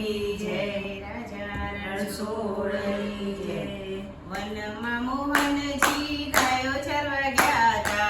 જય રાજા રણછોડની જય વનમાં મોહનજી ગાયો ચરવા ગયા હતા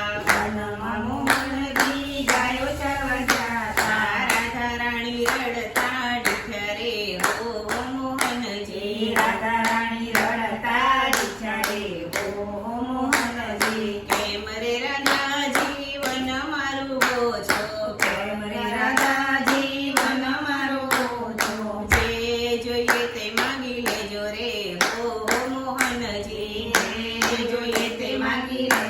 માંગી લેજો રે ઓ મોહનજી. જોઈએ તે માંગી લેજો.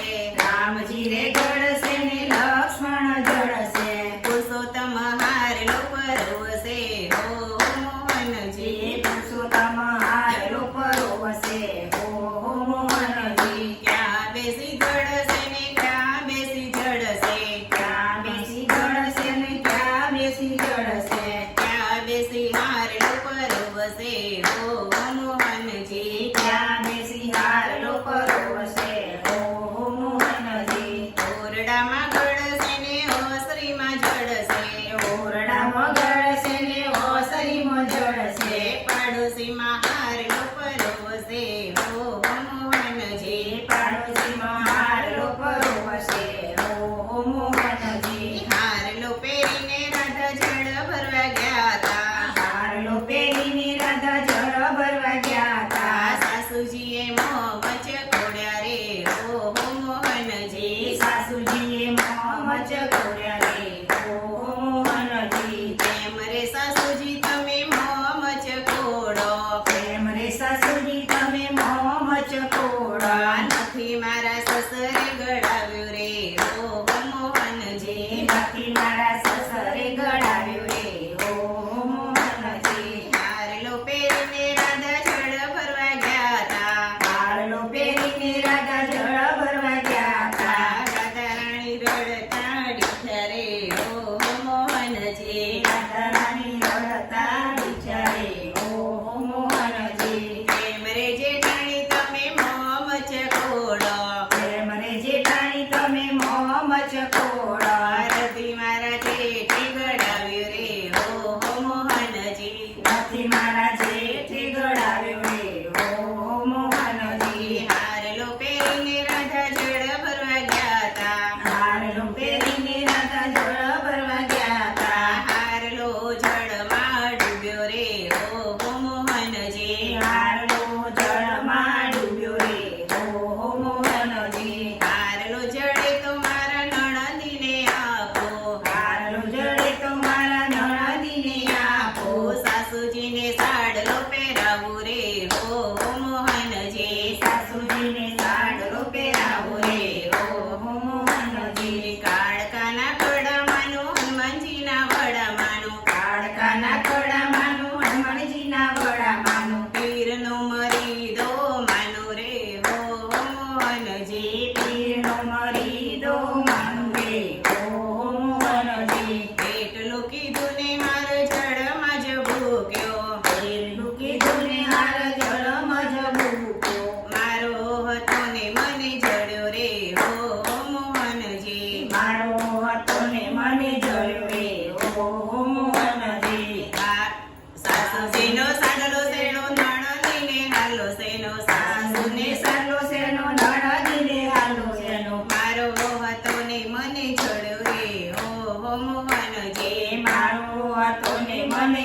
eh, મારા સસરે ગળાવ્યું રે. ઓ તમે મોમ ચકો હાલો સેનો હાલો મારો હતો ને મને છોડ્યો રે ઓ હો મોહન જે મારો હતો ને મને